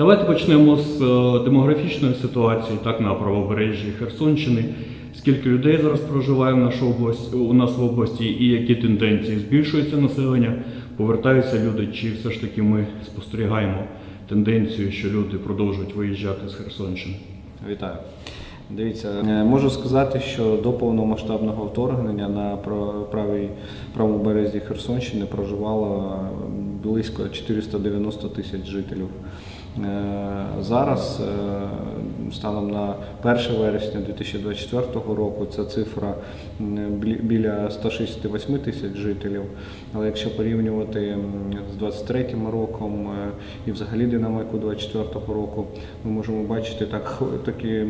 Давайте почнемо з е, демографічної ситуації, так на правобережжі Херсонщини. Скільки людей зараз проживає в нашу область, у нас в області, і які тенденції збільшується населення, повертаються люди, чи все ж таки ми спостерігаємо тенденцію, що люди продовжують виїжджати з Херсонщини? Вітаю. Дивіться, е, можу сказати, що до повномасштабного вторгнення на пра- правій правому березі Херсонщини проживало близько 490 тисяч жителів. Е, Зараз, е, станом на 1 вересня 2024 року, ця цифра біля 168 тисяч жителів. Але якщо порівнювати з 23 роком е, і взагалі динаміку 24 року, ми можемо бачити так, такі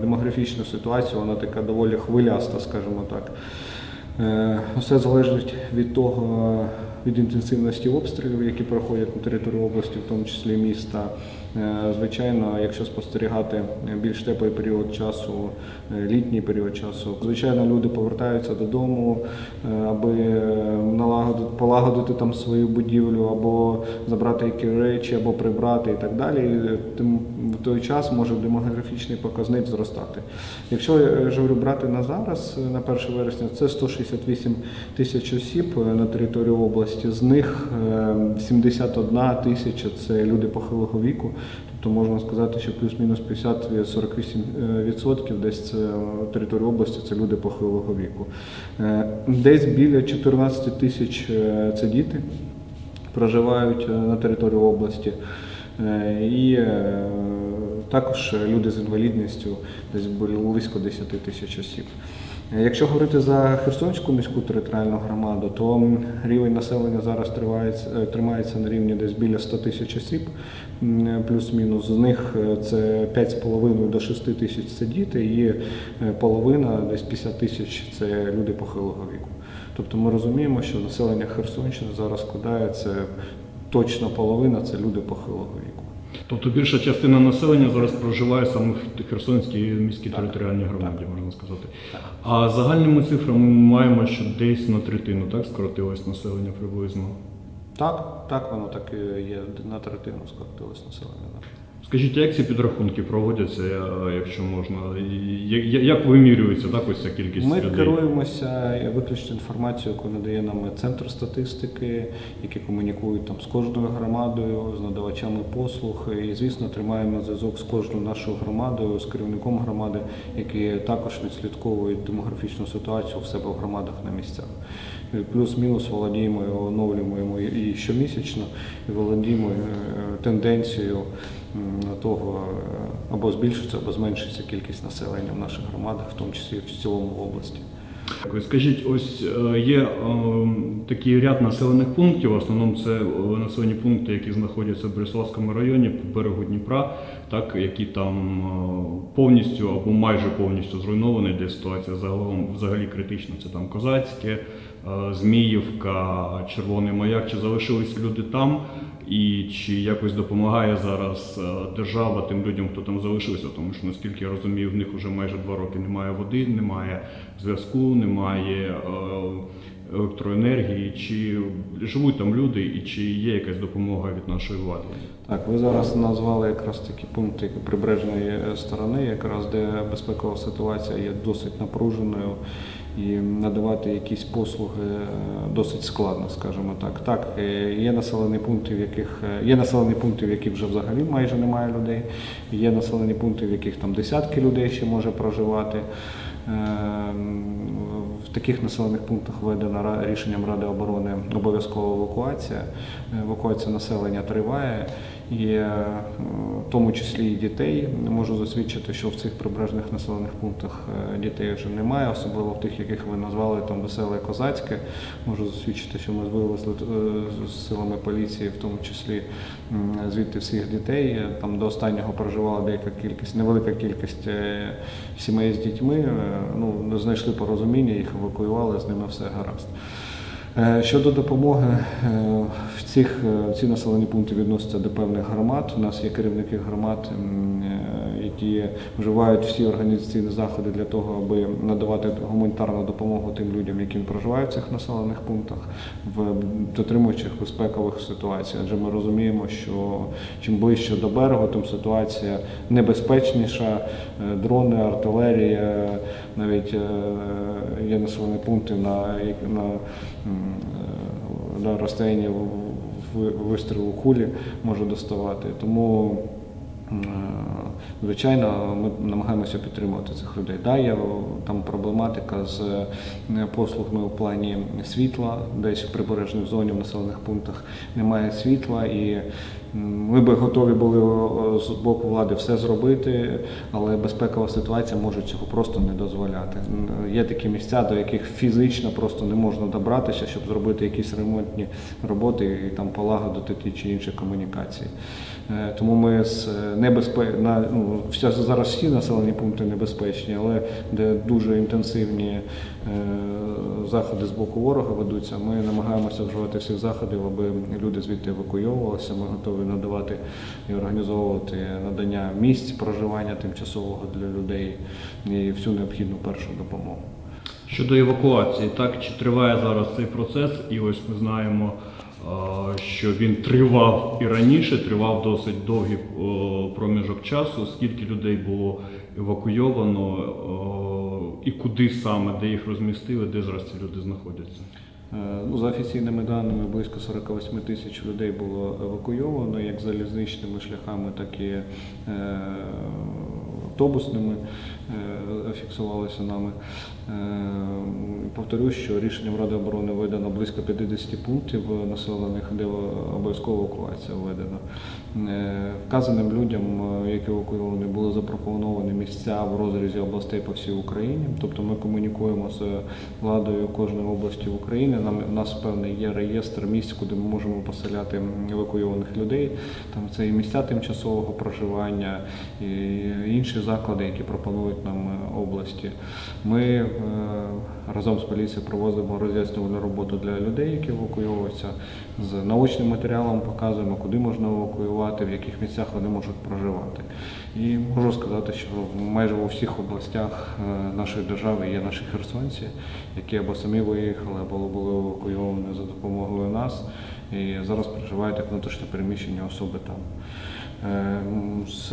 демографічну ситуацію, вона така доволі хвиляста, скажімо так. Все залежить від того, від інтенсивності обстрілів, які проходять на території області, в тому числі міста. Е, Звичайно, якщо спостерігати більш теплий період часу, е, літній період часу, звичайно, люди повертаються додому, е, аби налагодити, полагодити там свою будівлю, або забрати які речі, або прибрати і так далі. Тим в той час може демографічний показник зростати. Якщо я говорю брати на зараз, на 1 вересня, це 168 тисяч осіб на території області. З них е, 71 тисяча це люди похилого віку. Тобто можна сказати, що плюс-мінус 50-48% відсотків десь це е, території області це люди похилого віку. Е, Десь біля 14 тисяч е, це діти проживають на території області. І також люди з інвалідністю десь близько 10 тисяч осіб. Е, Якщо говорити за Херсонську міську територіальну громаду, то рівень населення зараз тривається, е, тримається на рівні десь біля 100 тисяч осіб, плюс-мінус. З них е, це 5,5 до 6 тисяч це діти, і е, половина, десь 50 тисяч це люди похилого віку. Тобто ми розуміємо, що населення Херсонщини зараз складає це точно половина це люди похилого віку. Тобто більша частина населення зараз проживає саме в Херсонській міській територіальній громаді, можна сказати. А загальними цифрами ми маємо, що десь на третину так скоротилось населення приблизно. Так, так воно так і є. На третину скоротилось населення. Скажіть, як ці підрахунки проводяться, е, якщо можна? Як вимірюється так, ось ця кількість Ми людей? керуємося виключно інформацією, яку надає нам центр статистики, які комунікують там з кожною громадою, з надавачами послуг. І, звісно, тримаємо зв'язок з кожною нашою громадою, з керівником громади, які також відслідковують демографічну ситуацію в себе в громадах на місцях. Плюс-мінус володіємо оновлюємо і щомісячно, і володіємо е, тенденцією того, е, або збільшиться, або зменшиться кількість населення в наших громадах, в тому числі в цілому області. Скажіть, ось е, є е, такий ряд населених пунктів, в основному це населені пункти, які знаходяться в Береславському районі по берегу Дніпра, так, які там повністю або майже повністю зруйновані, де ситуація загалом взагалі критична. Це там Козацьке, Зміївка, Червоний Маяк. Чи залишились люди там? І чи якось допомагає зараз е, держава тим людям, хто там залишився? Тому що наскільки я розумію, в них вже майже два роки немає води, немає зв'язку, немає е, електроенергії. Чи живуть там люди, і чи є якась допомога від нашої влади? Так, ви зараз назвали якраз такі пункти прибережної е, сторони, якраз де безпекова ситуація є досить напруженою і надавати якісь послуги е, досить складно, скажімо так. Так, е, є населені пункти, в яких е, є населені пункти, в яких вже взагалі майже немає людей. Є населені пункти, в яких там десятки людей ще може проживати. Ем, В таких населених пунктах введена рішенням Ради оборони обов'язкова евакуація. Евакуація населення триває, і е, в тому числі і дітей. Можу засвідчити, що в цих прибережних населених пунктах е, дітей вже немає, особливо в тих, яких ви назвали там веселе козацьке. Можу засвідчити, що ми вивезли е, з силами поліції, в тому числі звідти всіх дітей. Там до останнього проживала деяка кількість, невелика кількість сімей з дітьми. Е, Ну, знайшли порозуміння, їх евакуювали, з ними все гаразд. Е, Щодо допомоги, е, в цих е, ці населені пункти відносяться до певних громад. У нас є керівники громад, е, вживають всі організаційні заходи для того, аби надавати гуманітарну допомогу тим людям, які проживають в цих населених пунктах, в дотримуючих безпекових ситуацій. Адже ми розуміємо, що чим ближче до берегу, тим ситуація небезпечніша. Дрони, артилерія, навіть є населені пункти на, на, на розстоянні в- в- вистрілу кулі може доставати. Тому Е, Звичайно, ми намагаємося підтримувати цих людей. Да, є там проблематика з е, послугами у плані світла, десь в прибережній зоні в населених пунктах немає світла, і ми би готові були з боку влади все зробити, але безпекова ситуація може цього просто не дозволяти. Є такі місця, до яких фізично просто не можна добратися, щоб зробити якісь ремонтні роботи і там полагодити ті чи інші комунікації. Е, Тому ми з небезпе... на ну, зараз всі населені пункти небезпечні, але де дуже інтенсивні е, заходи з боку ворога ведуться, ми намагаємося вживати всіх заходів, аби люди звідти евакуйовувалися. Ми готові надавати і організовувати надання місць проживання тимчасового для людей і всю необхідну першу допомогу. Щодо евакуації, так чи триває зараз цей процес, і ось ми знаємо, е, що він тривав і раніше, тривав досить довгий проміжок часу. Скільки людей було евакуйовано, і куди саме, де їх розмістили, де зараз ці люди знаходяться? Е, Ну, за офіційними даними, близько 48 тисяч людей було евакуйовано як залізничними шляхами, так і е, автобусними е, фіксувалося нами. Е, Повторюсь, що рішенням Ради оборони видано близько 50 пунктів населених, де обов'язкова евакуація введена. Е, Вказаним людям, е, які евакуйовані, були запропоновані місця в розрізі областей по всій Україні. Тобто ми комунікуємо з владою кожної області в Україні. Нам у нас певний є реєстр місць, куди ми можемо поселяти евакуйованих людей. Там це і місця тимчасового проживання, і інші заклади, які пропонують е, області. Ми е, разом з поліцією проводимо роз'яснювальну роботу для людей, які евакуйовуються. З научним матеріалом показуємо, куди можна евакуювати, в яких місцях вони можуть проживати. І можу сказати, що майже у всіх областях е, нашої держави є наші херсонці, які або самі виїхали, або були евакуйовані за допомогою нас. І зараз проживають як внутрішньо переміщені особи там. Е, З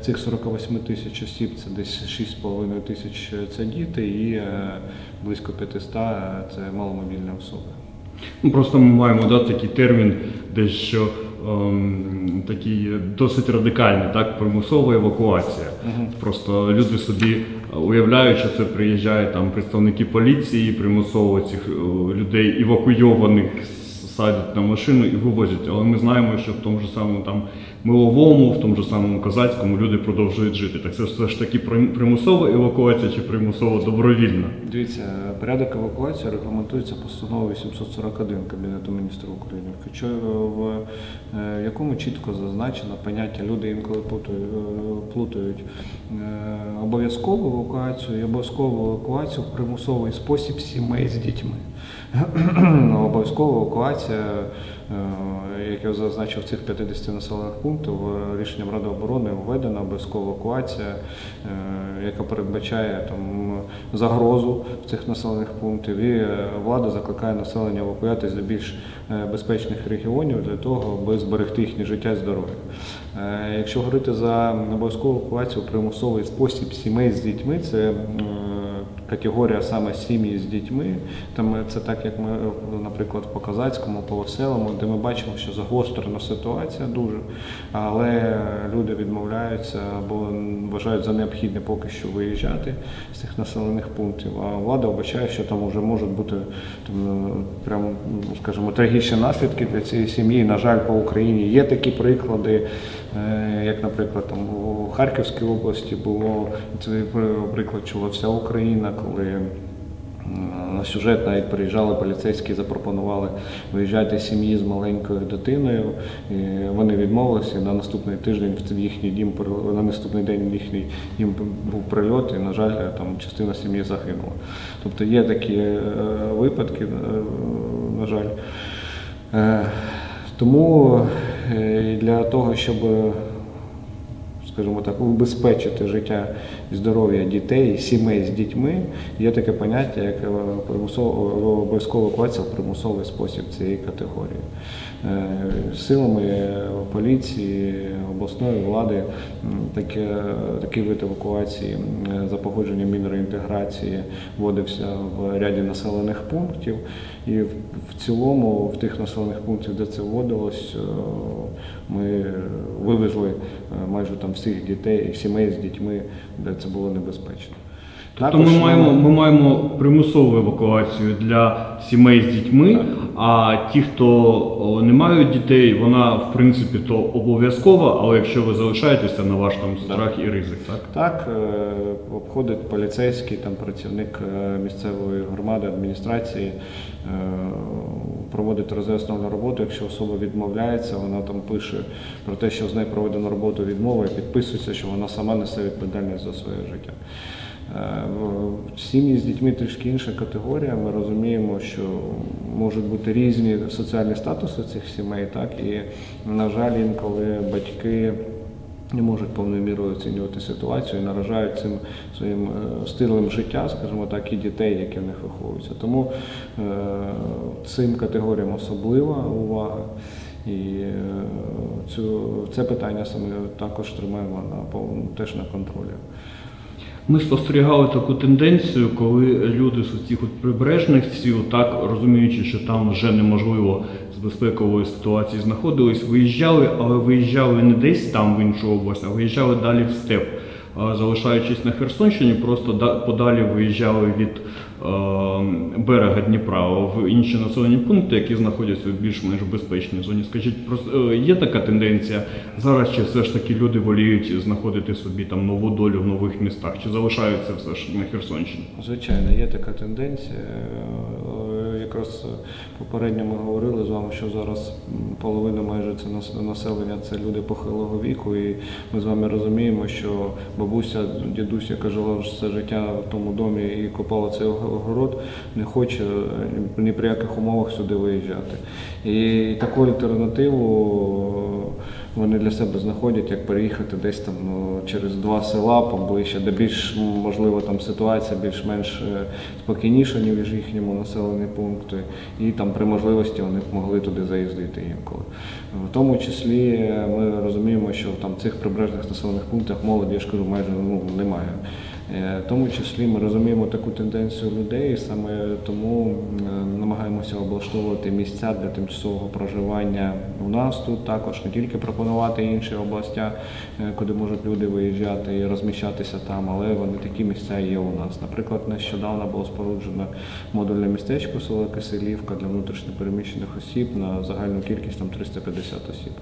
цих 48 тисяч осіб це десь 6,5 тисяч це діти і е, близько 500 це маломобільні особи. Ну, просто ми маємо да, такий термін, дещо ем, такий досить радикальний, так, примусова евакуація. Просто люди собі уявляють, що це приїжджають там представники поліції, примусово цих е, людей евакуйованих садять на машину і вивозять. Але ми знаємо, що в тому ж самому там Миловому, в тому ж самому Козацькому люди продовжують жити. Так це все ж таки прим- примусова евакуація чи примусово добровільна? Дивіться, порядок евакуації регламентується постановою 841 Кабінету міністрів України, в е, якому чітко зазначено поняття люди інколи е, плутають е, обов'язкову евакуацію і обов'язкову евакуацію в примусовий спосіб сімей з дітьми. Обов'язкова евакуація, як я зазначив, цих 50 населених пунктів е, рішенням Ради оборони введена обов'язкова евакуація, е, яка передбачає там загрозу в цих населених пунктів. І е, влада закликає населення евакуюватися до більш е, безпечних регіонів для того, аби зберегти їхнє життя і здоров'я. Е, Якщо говорити за обов'язкову евакуацію примусовий спосіб сімей з дітьми, це е, категорія саме сім'ї з дітьми. Там це так, як ми, наприклад, по Казацькому, по Веселому, де ми бачимо, що загострена ситуація дуже, але люди відмовляються або вважають за необхідне поки що виїжджати з цих населених пунктів. А влада обіцяє, що там вже можуть бути там, прям, скажімо, трагічні наслідки для цієї сім'ї. На жаль, по Україні є такі приклади, е, як, наприклад, там у Харківській області було цей приклад чула вся Україна, коли на сюжет навіть приїжджали поліцейські, запропонували виїжджати сім'ї з маленькою дитиною. І вони відмовилися. І на наступний тиждень в їхній дім на наступний день їхній дім був прильот, і на жаль, там частина сім'ї загинула. Тобто є такі е, випадки, е, на жаль. Е, Тому для того, щоб скажімо так, убезпечити життя і здоров'я дітей, сімей з дітьми, є таке поняття, як е, обов'язкова евакуація в примусовий спосіб цієї категорії. Е, Силами поліції, обласної влади таке, такий вид евакуації за погодженням Мінреінтеграції вводився в ряді населених пунктів. І в, в цілому, в тих населених пунктах, де це вводилось, е, ми вивезли е, майже там всіх дітей, сімей з дітьми, де це було небезпечно. Тобто ми маємо, ми маємо примусову евакуацію для сімей з дітьми, Так. А ті, хто не мають дітей, вона в принципі то обов'язкова, але якщо ви залишаєтеся на ваш там страх і ризик, так? Так, е, обходить поліцейський, там працівник е, місцевої громади, адміністрації, е, проводить роз'яснювальну роботу. Якщо особа відмовляється, вона там пише про те, що з нею проведено роботу відмови, і підписується, що вона сама несе відповідальність за своє життя. Е, Сім'ї з дітьми трішки інша категорія. Ми розуміємо, що можуть бути різні соціальні статуси цих сімей, так і на жаль, інколи батьки не можуть повною мірою оцінювати ситуацію і наражають цим своїм е, стилем життя, скажімо так, і дітей, які в них виховуються. Тому е, цим категоріям особлива увага. І цю, це питання саме також тримаємо на теж на контролі. Ми спостерігали таку тенденцію, коли люди з цих прибережних сіл, так розуміючи, що там вже неможливо з безпекової ситуації знаходились, виїжджали, але виїжджали не десь там в іншу область, а виїжджали далі в степ. Залишаючись на Херсонщині, просто да- подалі виїжджали від е, берега Дніпра в інші населені пункти, які знаходяться в більш-менш безпечній зоні. Скажіть, е, є така тенденція зараз, чи все ж таки люди воліють знаходити собі там нову долю в нових містах, чи залишаються все ж на Херсонщині? Звичайно, є така тенденція. Е, Якраз попередньо ми говорили з вами, що зараз половина майже це населення це люди похилого віку, і ми з вами розуміємо, що бабуся, дідусь, яка жила все життя в тому домі і копала цей огород, не хоче е, ні при яких умовах сюди виїжджати. І таку альтернативу вони для себе знаходять, як переїхати десь там ну, через два села поближче, де більш можливо там ситуація більш-менш е, спокійніша, ніж їхньому населені пункти, і там при можливості вони могли туди заїздити інколи. В тому числі е, ми розуміємо, що там цих прибережних населених пунктах молоді, кажу, майже ну, немає. Е, В тому числі ми розуміємо таку тенденцію людей, саме тому намагаємося облаштовувати місця для тимчасового проживання у нас тут також, не тільки пропонувати інші областя, е, куди можуть люди виїжджати і розміщатися там, але вони такі місця є у нас. Наприклад, нещодавно було споруджено модульне містечко село Киселівка для внутрішньопереміщених осіб на загальну кількість там 350 осіб.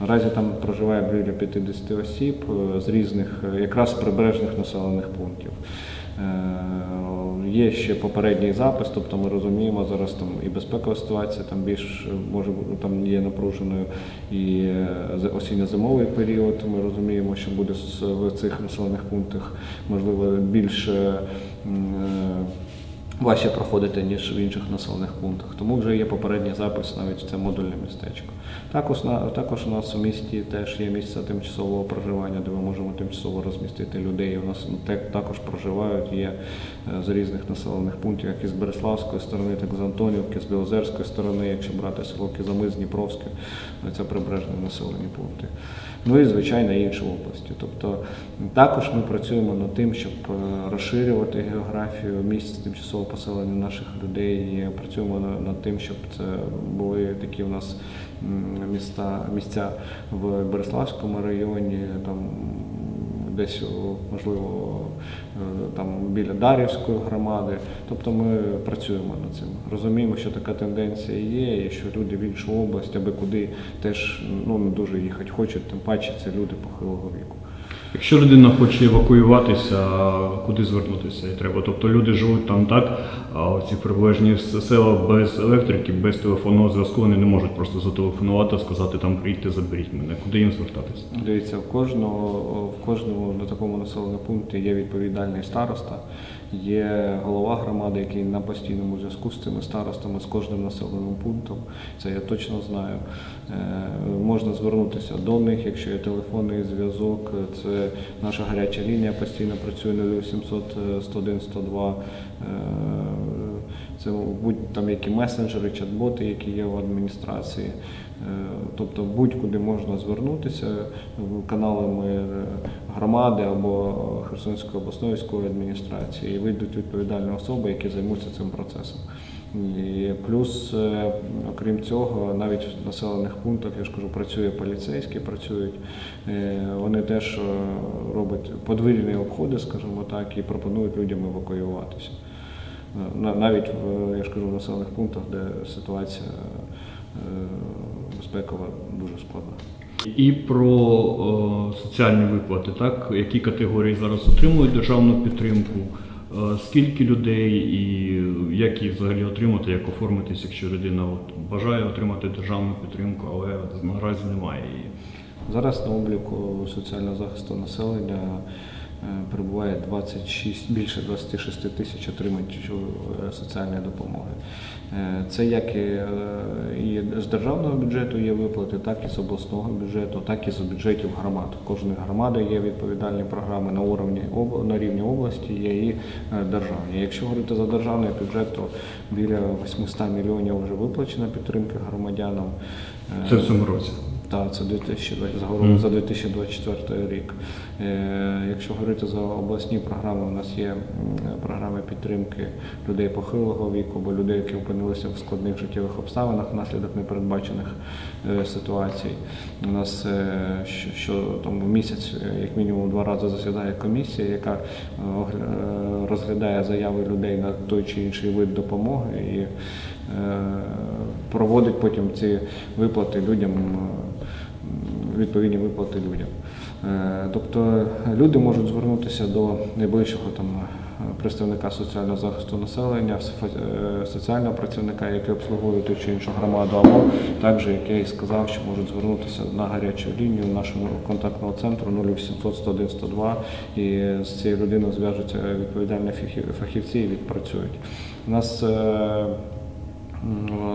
Наразі там проживає біля 50 осіб е, з різних, якраз прибережних населених пунктів. Е, Є ще попередній запис, тобто ми розуміємо зараз там і безпекова ситуація там більш е, може бути там є напруженою, і е, осінньо-зимовий період. Ми розуміємо, що буде в цих населених пунктах можливо більше. Важче проходити, ніж в інших населених пунктах. Тому вже є попередній запис навіть це модульне містечко. Також, на- також у нас у місті теж є місця тимчасового проживання, де ми можемо тимчасово розмістити людей. У нас також проживають є е, з різних населених пунктів, як і з Береславської сторони, так і з Антонівки, з Білозерської сторони, якщо брати село Кизамис, Дніпровське, ну, це прибережні населені пункти. Ну і звичайно інші області. Тобто також ми працюємо над тим, щоб е, розширювати географію місць тимчасового поселення наших людей. І працюємо над тим, щоб це були такі у нас міста, місця в Береславському районі, там десь можливо е, там біля Дарівської громади. Тобто ми працюємо над цим. Розуміємо, що така тенденція є, і що люди в іншу область, аби куди теж ну не дуже їхати хочуть, тим паче це люди похилого віку. Якщо людина хоче евакуюватися, куди звернутися і треба? Тобто люди живуть там так, а ці приближні села без електрики, без телефонного зв'язку, вони не можуть просто зателефонувати, сказати там прийти, заберіть мене. Куди їм звертатися? Дивіться, в кожного в кожному на такому населеному пункті є відповідальний староста, є голова громади, який на постійному зв'язку з цими старостами, з кожним населеним пунктом. Це я точно знаю. Е, Можна звернутися до них, якщо є телефонний зв'язок. Це наша гаряча лінія постійно працює на 800 101 102. Це будь там які месенджери, чат-боти, які є в адміністрації. Е, Тобто будь-куди можна звернутися каналами е, громади або Херсонської обласної військової адміністрації і вийдуть відповідальні особи, які займуться цим процесом. І плюс, е, окрім цього, навіть в населених пунктах, я ж кажу, працює поліцейські, працюють. Вони теж роблять подвірні обходи, скажімо так, і пропонують людям евакуюватися. На- Навіть в я ж кажу, в населених пунктах, де ситуація е, безпекова дуже складна. І про е, соціальні виплати, так які категорії зараз отримують державну підтримку, е, скільки людей і як їх взагалі отримати, як оформитись, якщо людина от бажає отримати державну підтримку, але наразі немає її. Зараз на обліку соціального захисту населення перебуває 26, більше 26 тисяч отримувачів е, соціальної допомоги. Е, Це як і, е, з державного бюджету є виплати, так і з обласного бюджету, так і з бюджетів громад. Кожної громади є відповідальні програми на уровні на рівні області, є і е, державні. Якщо говорити за державний бюджет, то біля 800 мільйонів вже виплачено підтримки громадянам. Е, Це в цьому році. Так, це 2020, загалом за 2024 рік. Е, Якщо говорити за обласні програми, у нас є програми підтримки людей похилого віку, або людей, які опинилися в складних життєвих обставинах внаслідок непередбачених е, ситуацій. У нас е, що, що там в місяць, як мінімум, два рази засідає комісія, яка розглядає заяви людей на той чи інший вид допомоги і проводить потім ці виплати людям. е, відповідні виплати людям. Е, Тобто люди можуть звернутися до найближчого там представника соціального захисту населення, е, соціального працівника, який обслуговує ту чи іншу громаду, або також, як я і сказав, що можуть звернутися на гарячу лінію нашого контактного центру 0800 101 102 і з цією людиною зв'яжуться відповідальні фахівці і відпрацюють. У нас е,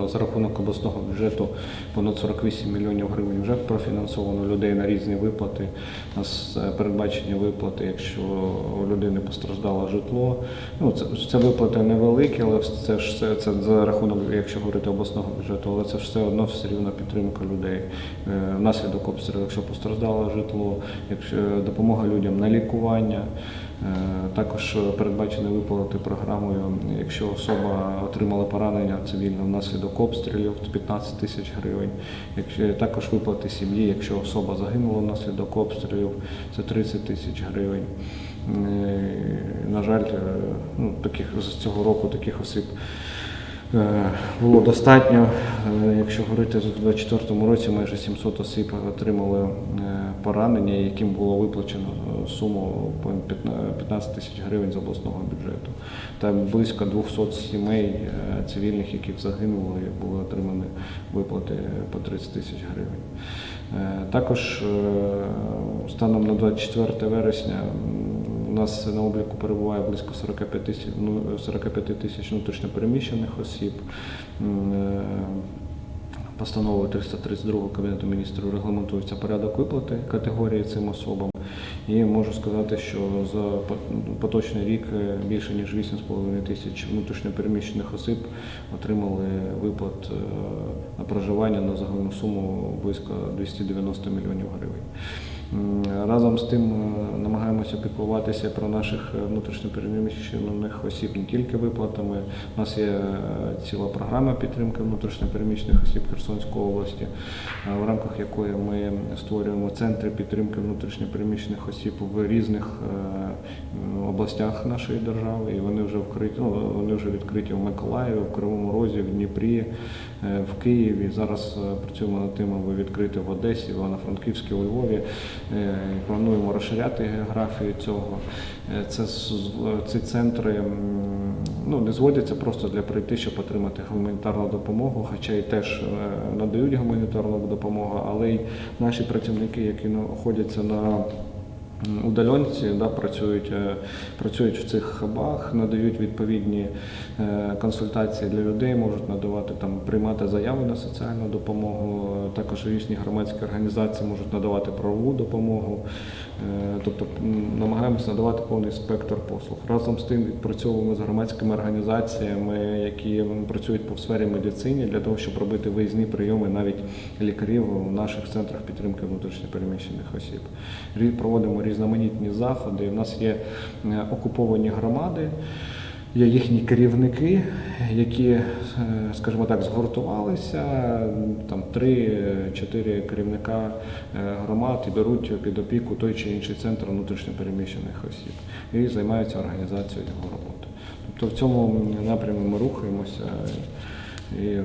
За рахунок обласного бюджету понад 48 мільйонів гривень вже профінансовано людей на різні виплати. У нас е, передбачені виплати, якщо у людини постраждало житло. Ну, це, це виплати невеликі, але це ж це, це за рахунок, якщо говорити обласного бюджету, але це все одно все рівно підтримка людей. Е, Внаслідок обстрілу, якщо постраждало житло, якщо допомога людям на лікування. Е, Також передбачені виплати програмою, якщо особа отримала поранення цивільне внаслідок обстрілів, це 15 тисяч гривень. Також виплати сім'ї, якщо особа загинула внаслідок обстрілів, це 30 тисяч гривень. Е, На жаль, е, ну, таких з цього року таких осіб Е, було достатньо. Е, Якщо говорити в 2024 році, майже 700 осіб отримали е, поранення, яким було виплачено е, суму по 15 тисяч гривень з обласного бюджету. Та близько 200 сімей е, цивільних, яких загинули, були отримані виплати по 30 тисяч гривень. Е, Також е, станом на 24 вересня у нас на обліку перебуває близько 45 тисяч, ну, 45 тисяч внутрішньопереміщених осіб. Е, Постановою 332 Кабінету міністрів регламентується порядок виплати категорії цим особам. І можу сказати, що за поточний рік е, більше ніж 8,5 тисяч внутрішньопереміщених осіб отримали виплат е, на проживання на загальну суму близько 290 мільйонів гривень. Разом з тим е, намагаємося піклуватися про наших е, внутрішньопереміщених осіб не тільки виплатами. У нас є е, ціла програма підтримки внутрішньопереміщених осіб Херсонської області, в рамках якої ми створюємо центри підтримки внутрішньопереміщених осіб в різних областях нашої держави. І вони вже вкриті, ну, вони вже відкриті в Миколаєві, в Кривому Розі, в Дніпрі, в Києві. Зараз е, працюємо над тим, аби відкрити в Одесі, в Івано-Франківській, у Львові. е, плануємо розширяти географію цього. Е, Це ці центри ну, не зводяться просто для прийти, щоб отримати гуманітарну допомогу, хоча і теж е, надають гуманітарну допомогу, але й наші працівники, які знаходяться на удаленці, да, працюють, е, працюють в цих хабах, надають відповідні е, консультації для людей, можуть надавати там, приймати заяви на соціальну допомогу. Також різні громадські організації можуть надавати правову допомогу. Е, Тобто намагаємося надавати повний спектр послуг. Разом з тим відпрацьовуємо з громадськими організаціями, які працюють по сфері медицини, для того, щоб робити виїзні прийоми навіть лікарів у наших центрах підтримки внутрішньопереміщених осіб. Проводимо різноманітні заходи. У нас є е, окуповані громади. Є їхні керівники, які, е, скажімо так, згуртувалися, там три-чотири керівника е, громад і беруть під опіку той чи інший центр внутрішньопереміщених осіб і займаються організацією його роботи. Тобто в цьому напрямі ми рухаємося і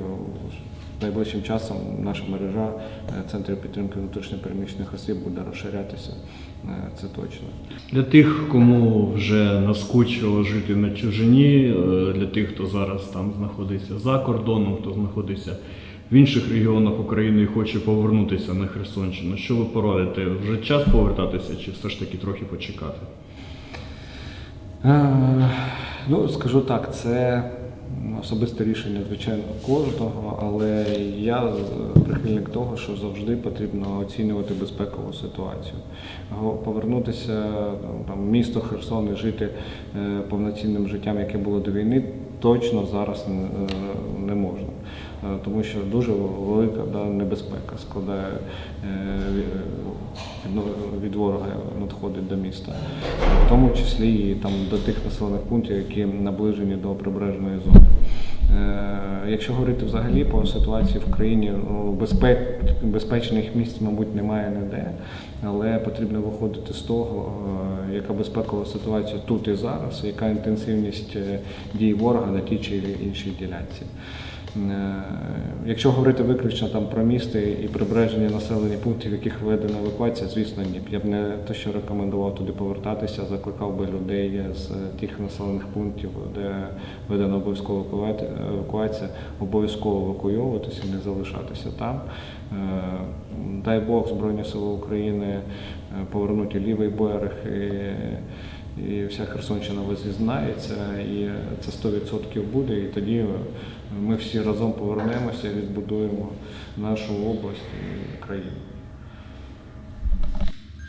найближчим часом наша мережа центрів підтримки внутрішньопереміщених осіб буде розширятися. Е, Це точно. Для тих, кому вже наскучило жити на чужині, е, для тих, хто зараз там знаходиться за кордоном, хто знаходиться в інших регіонах України і хоче повернутися на Херсонщину, що ви порадите? Вже час повертатися, чи все ж таки трохи почекати? Е, Ну, скажу так, це особисте рішення, звичайно, кожного, але я е, прихильник того, що завжди потрібно оцінювати безпекову ситуацію. Повернутися там, місто Херсон і жити е, повноцінним життям, яке було до війни, точно зараз е, не можна. Е, Тому що дуже велика да, небезпека складає е, від- ворога надходить до міста, в тому числі і там до тих населених пунктів, які наближені до прибережної зони. Е, Якщо говорити взагалі по ситуації в країні, ну, безпечних місць, мабуть, немає ніде, але потрібно виходити з того, яка безпекова ситуація тут і зараз, яка інтенсивність дій ворога на тій чи іншій ділянці. Е, Якщо говорити виключно там про міста і прибережені населені пункти, в яких введена евакуація, звісно, ні. Я б не те, що рекомендував туди повертатися, закликав би людей з тих населених пунктів, де введена обов'язкова евакуація, обов'язково евакуйовуватися, не залишатися там. Е, Дай Бог Збройні Сили України е, повернуть і лівий берег. І, і вся Херсонщина возізнається, і це 100% буде, і тоді ми всі разом повернемося і відбудуємо нашу область і країну.